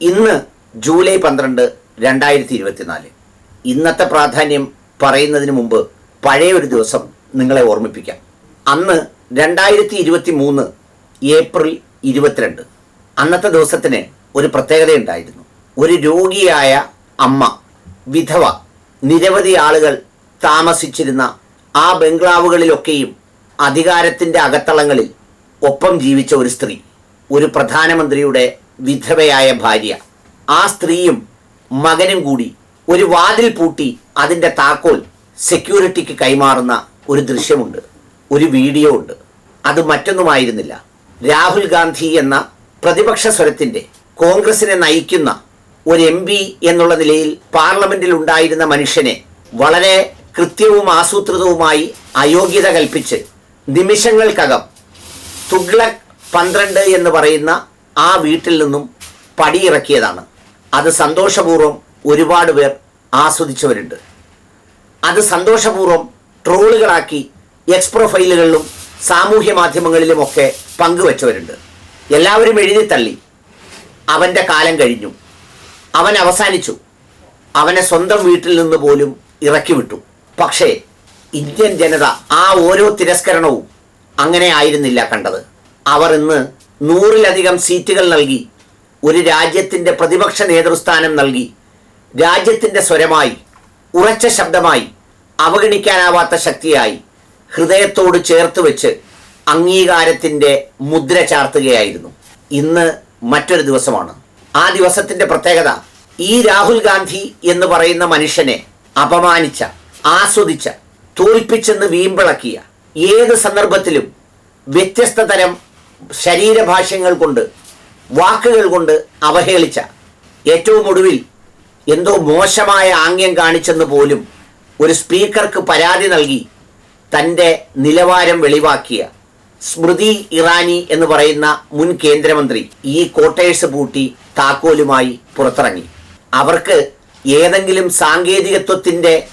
ഇന്ന് ജൂലൈ പന്ത്രണ്ട് രണ്ടായിരത്തി ഇരുപത്തിനാല് ഇന്നത്തെ പ്രാധാന്യം പറയുന്നതിന് മുമ്പ് പഴയ ഒരു ദിവസം നിങ്ങളെ ഓർമ്മിപ്പിക്കാം. അന്ന് രണ്ടായിരത്തി ഇരുപത്തി മൂന്ന് ഏപ്രിൽ ഇരുപത്തിരണ്ട്. അന്നത്തെ ദിവസത്തിന് ഒരു പ്രത്യേകതയുണ്ടായിരുന്നു ഒരു രോഗിയായ അമ്മ വിധവ നിരവധി ആളുകൾ താമസിച്ചിരുന്ന ആ ബംഗ്ലാവുകളിലൊക്കെയും അധികാരത്തിന്റെ അകത്തളങ്ങളിൽ ഒപ്പം ജീവിച്ച ഒരു സ്ത്രീ ഒരു പ്രധാനമന്ത്രിയുടെ വിധവയായ ഭാര്യ. ആ സ്ത്രീയും മകനും കൂടി ഒരു വാതിൽ പൂട്ടി അതിന്റെ താക്കോൽ സെക്യൂരിറ്റിക്ക് കൈമാറുന്ന ഒരു ദൃശ്യമുണ്ട്. ഒരു വീഡിയോ ഉണ്ട്. അത് മറ്റൊന്നുമായിരുന്നില്ല. രാഹുൽ ഗാന്ധി എന്ന പ്രതിപക്ഷ സ്വരത്തിന്റെ കോൺഗ്രസിനെ നയിക്കുന്ന ഒരു എം പി എന്നുള്ള നിലയിൽ പാർലമെന്റിൽ ഉണ്ടായിരുന്ന മനുഷ്യനെ വളരെ കൃത്യവും ആസൂത്രിതവുമായി അയോഗ്യത കൽപ്പിച്ച് നിമിഷങ്ങൾക്കകം തുഗ്ലക് പന്ത്രണ്ട് എന്ന് പറയുന്ന ആ വീട്ടിൽ നിന്നും പടിയിറക്കിയതാണ്. അത് സന്തോഷപൂർവം ഒരുപാട് പേർ ആസ്വദിച്ചവരുണ്ട്. അത് സന്തോഷപൂർവം ട്രോളുകളാക്കി എക്സ് പ്രൊഫൈലുകളിലും സാമൂഹ്യ മാധ്യമങ്ങളിലുമൊക്കെ പങ്കുവച്ചവരുണ്ട്. എല്ലാവരും എഴുതി തള്ളി. അവന്റെ കാലം കഴിഞ്ഞു. അവൻ അവസാനിച്ചു. അവനെ സ്വന്തം വീട്ടിൽ നിന്ന് പോലും ഇറക്കി വിട്ടു. പക്ഷേ ഇന്ത്യൻ ജനത ആ ഓരോ തിരസ്കരണവും അങ്ങനെ ആയിരുന്നില്ല കണ്ടത്. അവർ ഇന്ന് നൂറിലധികം സീറ്റുകൾ നൽകി ഒരു രാജ്യത്തിന്റെ പ്രതിപക്ഷ നേതൃസ്ഥാനം നൽകി രാജ്യത്തിന്റെ സ്വരമായി ഉറച്ച ശബ്ദമായി അവഗണിക്കാനാവാത്ത ശക്തിയായി ഹൃദയത്തോട് ചേർത്ത് വെച്ച് അംഗീകാരത്തിന്റെ മുദ്ര ചാർത്തുകയായിരുന്നു. ഇന്ന് മറ്റൊരു ദിവസമാണ്. ആ ദിവസത്തിന്റെ പ്രത്യേകത ഈ രാഹുൽ ഗാന്ധി എന്ന് പറയുന്ന മനുഷ്യനെ അപമാനിച്ച ആസ്വദിച്ച തോൽപ്പിച്ചെന്ന് വീമ്പിളക്കിയ ഏത് സന്ദർഭത്തിലും വ്യത്യസ്ത തരം ശരീരഭാഷ്യങ്ങൾ കൊണ്ട് വാക്കുകൾ കൊണ്ട് അവഹേളിച്ച ഏറ്റവും ഒടുവിൽ എന്തോ മോശമായ ആംഗ്യം കാണിച്ചെന്ന് പോലും ഒരു സ്പീക്കർക്ക് പരാതി നൽകി തന്റെ നിലവാരം വെളിവാക്കിയ സ്മൃതി ഇറാനി എന്ന് പറയുന്ന മുൻ കേന്ദ്രമന്ത്രി ഈ കോട്ടേഴ്സ് പൂട്ടി താക്കോലുമായി പുറത്തിറങ്ങി. അവർക്ക് ഏതെങ്കിലും സാങ്കേതികത്വത്തിന്റെ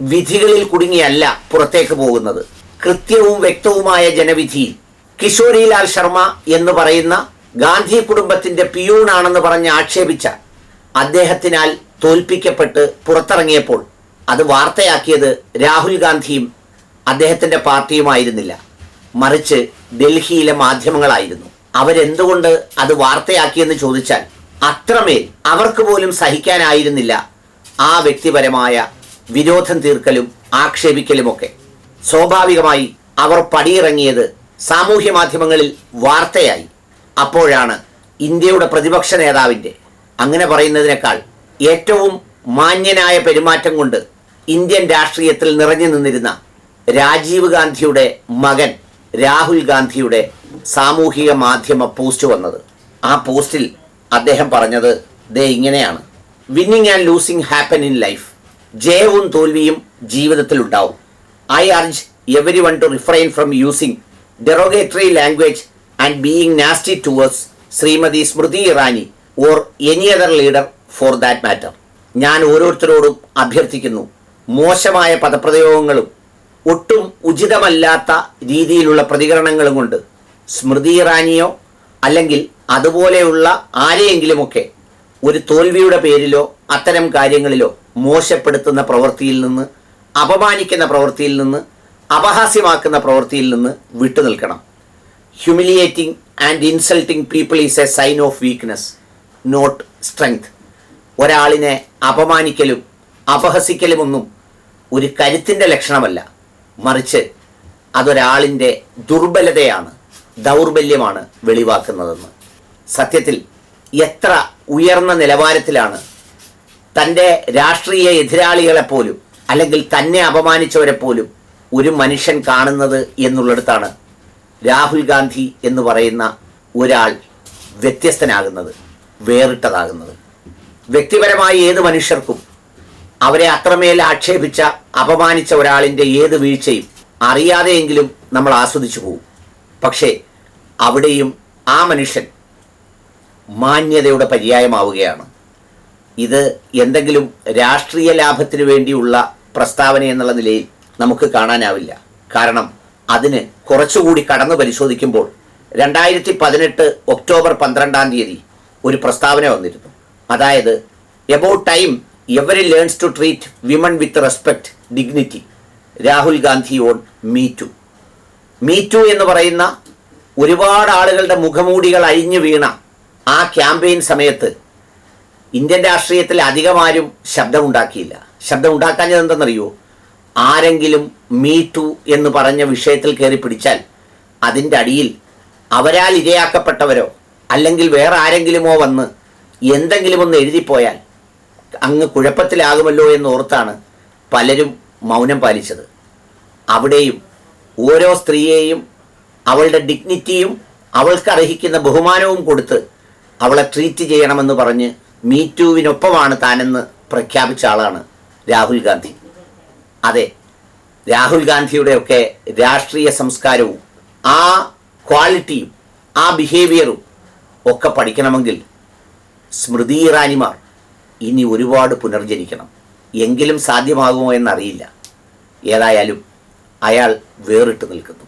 വിധികളിൽ കുടുങ്ങിയല്ല പുറത്തേക്ക് പോകുന്നത്. കൃത്യവും വ്യക്തവുമായ ജനവിധിയിൽ കിഷോരിലാൽ ശർമ്മ എന്ന് പറയുന്ന ഗാന്ധി കുടുംബത്തിന്റെ പിയൂണാണെന്ന് പറഞ്ഞ് ആക്ഷേപിച്ച അദ്ദേഹത്തിനാൽ തോൽപ്പിക്കപ്പെട്ട് പുറത്തിറങ്ങിയപ്പോൾ അത് വാർത്തയാക്കിയത് രാഹുൽ ഗാന്ധിയും അദ്ദേഹത്തിന്റെ പാർട്ടിയുമായിരുന്നില്ല. മറിച്ച് ഡൽഹിയിലെ മാധ്യമങ്ങളായിരുന്നു. അവരെന്തുകൊണ്ട് അത് വാർത്തയാക്കിയെന്ന് ചോദിച്ചാൽ അത്രമേൽ അവർക്ക് പോലും സഹിക്കാനായിരുന്നില്ല ആ വ്യക്തിപരമായ വിരോധം തീർക്കലും ആക്ഷേപിക്കലുമൊക്കെ. സ്വാഭാവികമായി അവർ പടിയിറങ്ങിയത് സാമൂഹ്യ മാധ്യമങ്ങളിൽ വാർത്തയായി. അപ്പോഴാണ് ഇന്ത്യയുടെ പ്രതിപക്ഷ നേതാവിന്റെ അങ്ങനെ പറയുന്നതിനേക്കാൾ ഏറ്റവും മാന്യനായ പെരുമാറ്റം കൊണ്ട് ഇന്ത്യൻ രാഷ്ട്രീയത്തിൽ നിറഞ്ഞു നിന്നിരുന്ന രാജീവ് ഗാന്ധിയുടെ മകൻ രാഹുൽ ഗാന്ധിയുടെ സാമൂഹിക മാധ്യമ പോസ്റ്റ് വന്നത്. ആ പോസ്റ്റിൽ അദ്ദേഹം പറഞ്ഞത് ദേ ഇങ്ങനെയാണ്. Winning and losing happen in life ജയവും തോൽവിയും ജീവിതത്തിൽ ഉണ്ടാവും I urge every one to refrain from using derogatory language and being nasty towards Shrimati Smriti Irani or any other leader for that matter ഞാൻ ഓരോരുത്തരോടും അഭ്യർത്ഥിക്കുന്നു മോശമായ പദപ്രയോഗങ്ങളും ഒട്ടും ഉചിതമല്ലാത്ത രീതിയിലുള്ള പ്രതികരണങ്ങളും കൊണ്ട് സ്മൃതി ഇറാനിയോ അല്ലെങ്കിൽ അതുപോലെയുള്ള ആരെയെങ്കിലുമൊക്കെ ഒരു തോൽവിയുടെ പേരിലോ അത്തരം കാര്യങ്ങളിലോ മോശപ്പെടുത്തുന്ന പ്രവൃത്തിയിൽ നിന്ന് അപമാനിക്കുന്ന പ്രവൃത്തിയിൽ നിന്ന് അപഹാസ്യമാക്കുന്ന പ്രവൃത്തിയിൽ നിന്ന് വിട്ടുനിൽക്കണം. Humiliating and insulting people is a sign of weakness not strength ഒരാളിനെ അപമാനിക്കലും അപഹസിക്കലുമൊന്നും ഒരു കരുത്തിന്റെ ലക്ഷണമല്ല. മറിച്ച് അതൊരാളിന്റെ ദുർബലതയാണ് ദൗർബല്യമാണ് വെളിവാക്കുന്നതെന്ന്. സത്യത്തിൽ എത്ര ഉയർന്ന നിലവാരത്തിലാണ് തന്റെ രാഷ്ട്രീയ എതിരാളികളെപ്പോലും അല്ലെങ്കിൽ തന്നെ അപമാനിച്ചവരെ പോലും ഒരു മനുഷ്യൻ കാണുന്നത് എന്നുള്ളിടത്താണ് രാഹുൽ ഗാന്ധി എന്ന് പറയുന്ന ഒരാൾ വ്യത്യസ്തനാകുന്നത് വേറിട്ടതാകുന്നത്. വ്യക്തിപരമായി ഏത് മനുഷ്യർക്കും അവരെ അത്രമേൽ ആക്ഷേപിച്ച അപമാനിച്ച ഒരാളിന്റെ ഏത് വീഴ്ചയും അറിയാതെയെങ്കിലും നമ്മൾ ആസ്വദിച്ചു പോകും. പക്ഷേ അവിടെയും ആ മനുഷ്യൻ മാന്യതയുടെ പര്യായമാവുകയാണ്. ഇത് എന്തെങ്കിലും രാഷ്ട്രീയ ലാഭത്തിനു വേണ്ടിയുള്ള പ്രസ്താവന എന്നുള്ള നിലയിൽ നമുക്ക് കാണാനാവില്ല. കാരണം അതിന് കുറച്ചുകൂടി കടന്നു പരിശോധിക്കുമ്പോൾ രണ്ടായിരത്തി പതിനെട്ട് ഒക്ടോബർ പന്ത്രണ്ടാം തീയതി ഒരു പ്രസ്താവന വന്നിരുന്നു. അതായത് about time every learns to treat women with respect dignity Rahul Gandhi on me too me too എന്ന് പറയുന്ന ഒരുപാട് ആളുകളുടെ മുഖമൂടികൾ അഴിഞ്ഞു വീണ ആ ക്യാമ്പയിൻ സമയത്ത് ഇന്ത്യൻ രാഷ്ട്രീയത്തിൽ അധികമാരും ശബ്ദമുണ്ടാക്കിയില്ല. ശബ്ദമുണ്ടാക്കാഞ്ഞത് എന്തെന്നറിയോ ആരെങ്കിലും മീ ടു എന്ന് പറഞ്ഞ വിഷയത്തിൽ കയറി പിടിച്ചാൽ അതിന്റെ അടിയിൽ അവരാൽ ഇരയാക്കപ്പെട്ടവരോ അല്ലെങ്കിൽ വേറെ ആരെങ്കിലുമോ വന്ന് എന്തെങ്കിലും ഒന്ന് എഴുതിപ്പോയാൽ അങ്ങ് കുഴപ്പത്തിലാകുമല്ലോ എന്ന് ഓർത്താണ് പലരും മൗനം പാലിച്ചത്. അവിടെയും ഓരോ സ്ത്രീയെയും അവളുടെ ഡിഗ്നിറ്റിയും അവൾക്ക് അർഹിക്കുന്ന ബഹുമാനവും കൊടുത്ത് അവളെ ട്രീറ്റ് ചെയ്യണമെന്ന് പറഞ്ഞ് മീറ്റുവിനൊപ്പമാണ് താനെന്ന് പ്രഖ്യാപിച്ച ആളാണ് രാഹുൽ ഗാന്ധി. അതെ. രാഹുൽ ഗാന്ധിയുടെ ഒക്കെ രാഷ്ട്രീയ സംസ്കാരവും ആ ക്വാളിറ്റിയും ആ ബിഹേവിയറും ഒക്കെ പഠിക്കണമെങ്കിൽ സ്മൃതി ഇറാനിമാർ ഇനി ഒരുപാട് പുനർജനിക്കണം. എങ്കിലും സാധ്യമാകുമോ എന്നറിയില്ല. ഏതായാലും അയാൾ വേറിട്ട് നിൽക്കുന്നു.